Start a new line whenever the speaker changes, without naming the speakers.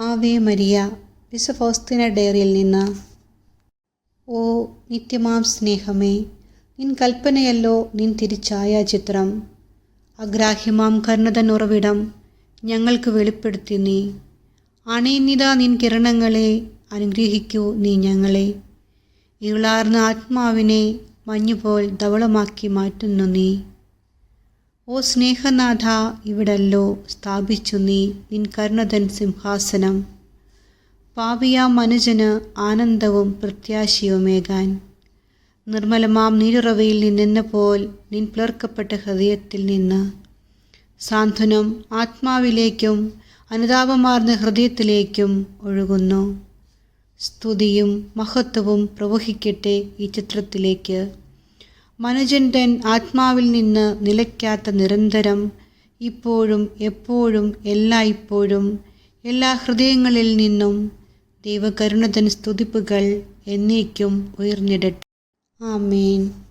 Ave Maria വിശുഫോസ്തിന ഡയറിയിൽ നിന്ന്. ഓ നിത്യമാം സ്നേഹമേ നിൻ കൽപ്പനയല്ലോ നിൻ തിരിച്ചായാചിത്രം അഗ്രാഹ്യമാം കർണതൻ ഉറവിടം ഞങ്ങൾക്ക് വെളിപ്പെടുത്തി നീ. അണയുന്നിത നിൻ കിരണങ്ങളെ അനുഗ്രഹിക്കൂ നീ ഞങ്ങളെ. ഇരുളാർന്ന ആത്മാവിനെ മഞ്ഞുപോൽ ധവളമാക്കി മാറ്റുന്നു നീ. ഓ സ്നേഹനാഥ ഇവിടല്ലോ സ്ഥാപിച്ചു നീ നിൻ കരുണതൻ സിംഹാസനം. പാവിയ മനുജന് ആനന്ദവും പ്രത്യാശയുമേകാൻ. നിർമ്മലമാം നീരുറവയിൽ നിന്നെന്ന പോൽ നിൻ പിളർക്കപ്പെട്ട ഹൃദയത്തിൽ നിന്ന്. സാന്ത്വനം ആത്മാവിലേക്കും അനുതാപമാർന്ന ഹൃദയത്തിലേക്കും ഒഴുകുന്നു. സ്തുതിയും മഹത്വവും പ്രവഹിക്കട്ടെ ഈ ചിത്രത്തിലേക്ക്. മനുജൻ തൻ ആത്മാവിൽ നിന്ന് നിലയ്ക്കാത്ത നിരന്തരം ഇപ്പോഴും എപ്പോഴും എല്ലാ ഇപ്പോഴും എല്ലാ ഹൃദയങ്ങളിൽ നിന്നും ദൈവകരുണതൻ സ്തുതിപ്പുകൾ എന്നേക്കും ഉയർന്നിടട്ടെ. ആമേൻ.